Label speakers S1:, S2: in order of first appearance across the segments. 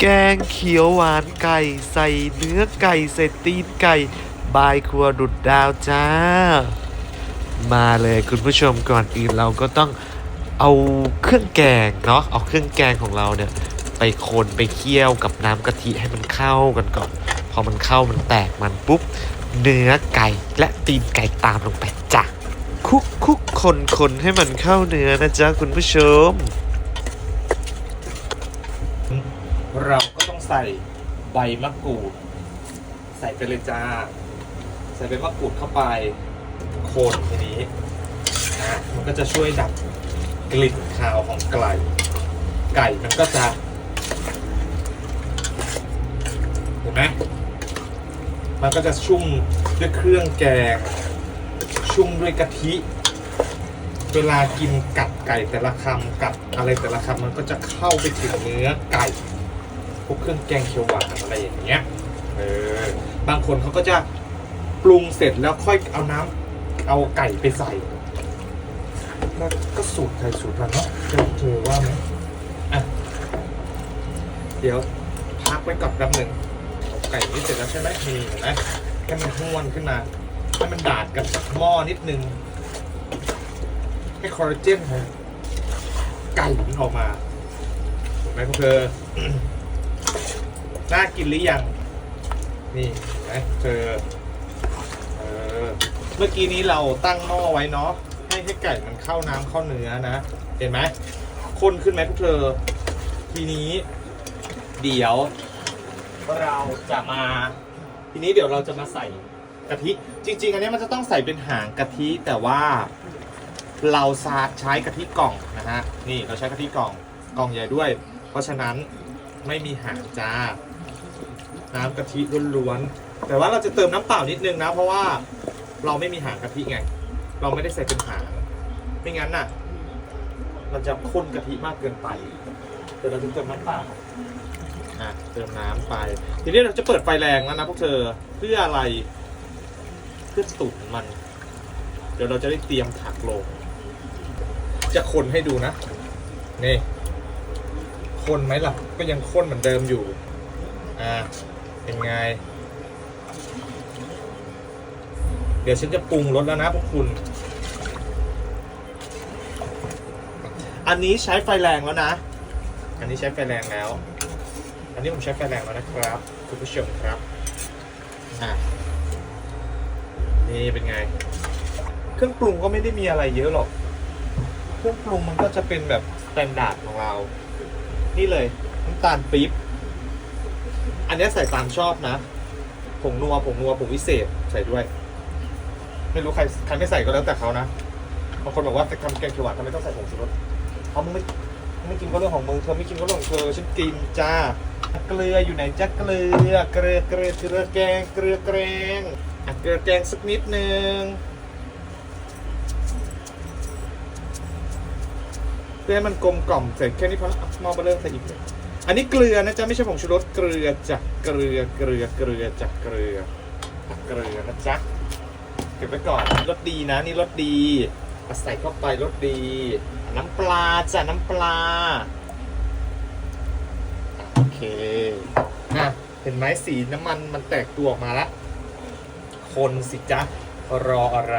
S1: แกงเขียวหวานไก่ ใส่เนื้อไก่ใส่ตีนไก่ บายครัวดุดดาวจ้า มาเลยคุณผู้ชมก่อนอื่นเราก็ต้องเอาเครื่องแกงเนาะเอาเครื่องแกงของเราเนี่ย ไปคนไปเคี่ยวกับน้ำกะทิให้มันเข้ากันก่อน พอมันเข้ามันแตกมันปุ๊บ เนื้อไก่และตีนไก่ตามลงไปจ้ะคุกคุกคนคนให้มันเข้าเนื้อนะจ๊ะคุณผู้ชม
S2: เราก็ต้อง ใส่ใบมะกรูด ใส่ไปเลยจ้า ใส่ใบมะกรูดเข้าไปโคนทีนี้นะมันก็จะช่วยดับกลิ่นคาวของไก่ไก่มันก็จะ เห็นไหมมันก็จะชุ่มด้วยเครื่องแกง ชุ่มด้วยกะทิ เวลากินกัดไก่แต่ละคำกัดอะไรแต่ละคำมันก็จะเข้าไปถึงเนื้อไก่ พวกเครื่องแกงเขียวหวานอะไรอย่างเงี้ย เออ บางคนเขาก็จะปรุงเสร็จแล้วค่อยเอาน้ำเอาไก่ไปใส่แล้วก็สูตรใครสูตรมันเนาะเธอเธอว่าไหมอะ เดี๋ยวพักไว้ก่อนแป๊บหนึ่งเอาไก่นี่เสร็จแล้วใช่ไหมนี่เห็นไหมให้มันห้วนขึ้นมาให้มันดาดกับหม้อนิดนึง ให้คอลลาเจนของไก่มันออกมาถูกไหมพวกเธอ น่ากินหรือยัง นี่เห็นไหมเธอเออเมื่อกี้นี้เราตั้งหม้อไว้เนาะให้ให้ไก่มันเข้าน้ำเข้าเนื้อนะ เห็นไหมข้นขึ้นไหมพวกเธอ ทีนี้ เดี๋ยว เราจะมา ทีนี้เดี๋ยวเราจะมาใส่กะทิ จริง ๆ อันนี้มันจะต้องใส่เป็นหางกะทิแต่ว่า เราซาใช้กะทิกล่องนะฮะ นี่เราใช้กะทิกล่องกล่องใหญ่ด้วย เพราะฉะนั้นไม่มีหางจ้า น้ำกะทิล้วนๆแต่ว่าเราจะเติมน้ำเปล่านิดนึงนะ เพราะว่าเราไม่มีหางกะทิไง เราไม่ได้ใส่เป็นหางไม่งั้นน่ะ มันจะข้นกะทิมากเกินไปเดี๋ยวเราจะเติมน้ำเปล่าอะเติมน้ำไป ทีนี้เราจะเปิดไฟแรงแล้วนะพวกเธอเพื่ออะไรเพื่อตุ๋นมัน เดี๋ยวเราจะได้เตรียมผักลง จะคนให้ดูนะนี่คนไหมล่ะ ก็ยังข้นเหมือนเดิมอยู่ อ่า เป็นไง เดี๋ยวฉันจะปรุงรสแล้วนะพวกคุณ อันนี้ใช้ไฟแรงแล้วนะ อันนี้ใช้ไฟแรงแล้ว อันนี้ผมใช้ไฟแรงแล้วนะครับ คุณผู้ชมครับอะนี่เป็นไง เครื่องปรุงก็ไม่ได้มีอะไรเยอะหรอก เครื่องปรุงมันก็จะเป็นแบบสแตนดาร์ดของเรา นี่เลยน้ำตาลปี๊บ อันนี้ใส่ตามชอบนะ ผงนัวผงนัวผงวิเศษใส่ด้วย ไม่รู้ใครใครไม่ใส่ก็แล้วแต่เขานะ บางคนบอกว่าจะทำแกงเขียวหวานทำไมต้องใส่ผงชูรสเขามึงไม่ไม่กินก็เรื่องของมึงเธอไม่กินก็เรื่องของเธอฉันกินจ้า เกลืออยู่ไหนจ้าเกลือ เกลือเกลือเกลือแกงเกลือแกงอะเกลือแกงสักนิดนึงเพื่อให้มันกลมกล่อมเสร็จแค่นี้พอแล้วมองมาเริ่มใส่อีกเลย อันนี้เกลือนะจ๊ะไม่ใช่ผงชูรสเกลือจากเกลือเกลือเกลือจากเกลือเกลือนะจ๊ะเก็บไว้ก่อนรสดีนะนี่รสดีใส่เข้าไปรสดี น้ำปลาจ้ะน้ำปลาโอเคอะเห็นไหมสีน้ำมันมันแตกตัวออกมาละคนสิจ๊ะรออะไร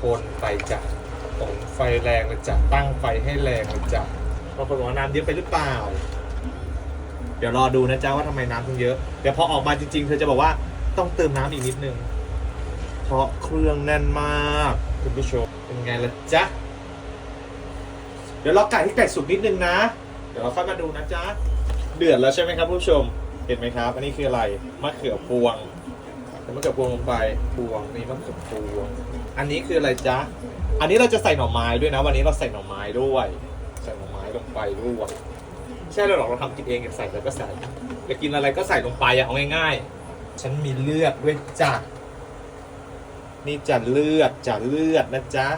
S2: คนไปจ้ะตรงไฟแรงเลยจ้ะตั้งไฟให้แรงเลยจ้ะบางคนบอกว่าน้ำเยอะไปหรือเปล่า เดี๋ยวรอดูนะจ๊ะว่าทำไมน้ำถึงเยอะ เดี๋ยวพอออกมาจริง ๆ เธอจะบอกว่าต้องเติมน้ำอีกนิดนึง เพราะเครื่องแน่นมากคุณผู้ชมเป็นไงล่ะจ๊ะ เดี๋ยวเราไก่ให้ไก่สุกนิดนึงนะ เดี๋ยวเราค่อยมาดูนะจ๊ะ เดือดแล้วใช่ไหมครับผู้ชม เห็นไหมครับ อันนี้คืออะไร มะเขือพวงใส่มะเขือพวงลงไป พวงนี่มะเขือพวง อันนี้คืออะไรจ๊ะ อันนี้เราจะใส่หน่อไม้ด้วยนะ วันนี้เราใส่หน่อไม้ด้วย ใส่หน่อไม้ลงไปด้วย ไม่ใช่หรอกเราทำกินเองอยากใส่อะไรก็ใส่อยากกินอะไรก็ใส่ลงไปอะเอาง่ายๆ ฉันมีเลือดด้วยจ้ะนี่จะเลือดจะเลือดนะจ๊ะ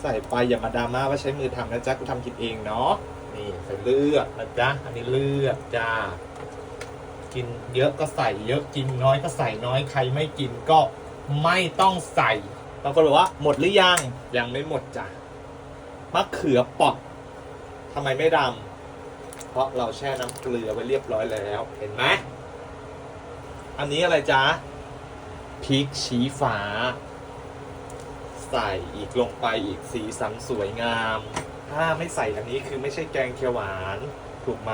S2: ใส่ไปอย่ามาดราม่าว่าใช้มือทำนะจ๊ะกูทำกินเองเนาะนี่ใส่เลือดนะจ๊ะอันนี้เลือดจ้ากินเยอะก็ใส่เยอะกินน้อยก็ใส่น้อยใครไม่กินก็ไม่ต้องใส่บางคนบอกว่าหมดหรือยังยังไม่หมดจ้ะมะเขือปอกทำไมไม่ด เพราะเราแช่น้ำเกลือไว้เรียบร้อยแล้ว เห็นไหม อันนี้อะไรจ๊ะพริกชี้ฟ้า ใส่อีกลงไปอีกสีสันสวยงาม ถ้าไม่ใส่อันนี้คือไม่ใช่แกงเขียวหวาน ถูกไหม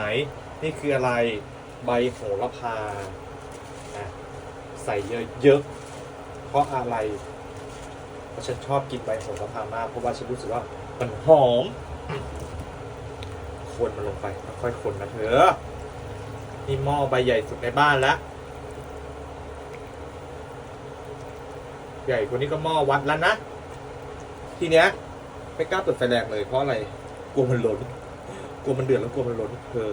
S2: นี่คืออะไรใบโหระพา ใส่เยอะๆ เพราะอะไร เพราะฉันชอบกินใบโหระพามาก เพราะว่าฉันรู้สึกว่ามันหอม คนมันลงไป ค่อยๆคนนะเธอ นี่หม้อใบใหญ่สุดในบ้านแล้ว ใหญ่กว่านี้ก็หม้อวัดแล้วนะ ทีเนี้ยไม่กล้าเปิดไฟแรงเลยเพราะอะไร กลัวมันล้น กลัวมันเดือดแล้วกลัวมันล้นเธอ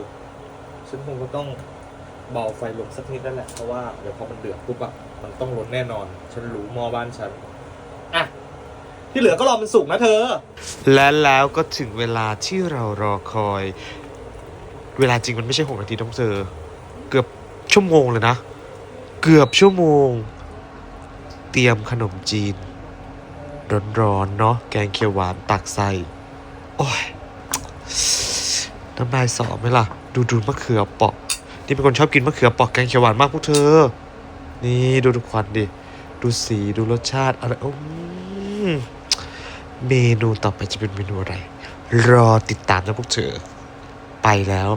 S2: ฉันคงก็ต้องเบาไฟลงสักนิดนั่นแหละเพราะว่าเดี๋ยวพอมันเดือดปุ๊บอะมันต้องล้นแน่นอน ฉันรู้หม้อบ้านฉัน อะ ที่เหลือก็รอมันสุกนะเธอ
S1: และแล้วก็ถึงเวลาที่เรารอคอย เวลาจริงมันไม่ใช่หกนาทีต้องเจอ เกือบชั่วโมงเลยนะ เกือบชั่วโมง เตรียมขนมจีน ร้อนๆเนาะแกงเขียวหวานตักใส่โอ้ยน้ำลายสอไหมล่ะ ดูดูมะเขือเปอกนี่เป็นคนชอบกินมะเขือเปอกแกงเขียวหวานมากพวกเธอ นี่ดูทุกควันดิ ดูสีดูรสชาติอะไรอืม เมนูต่อไปจะเป็นเมนูอะไร รอติดตามนะพวกเธอ ไปแล้ว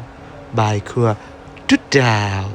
S1: บายครัวดุดดาว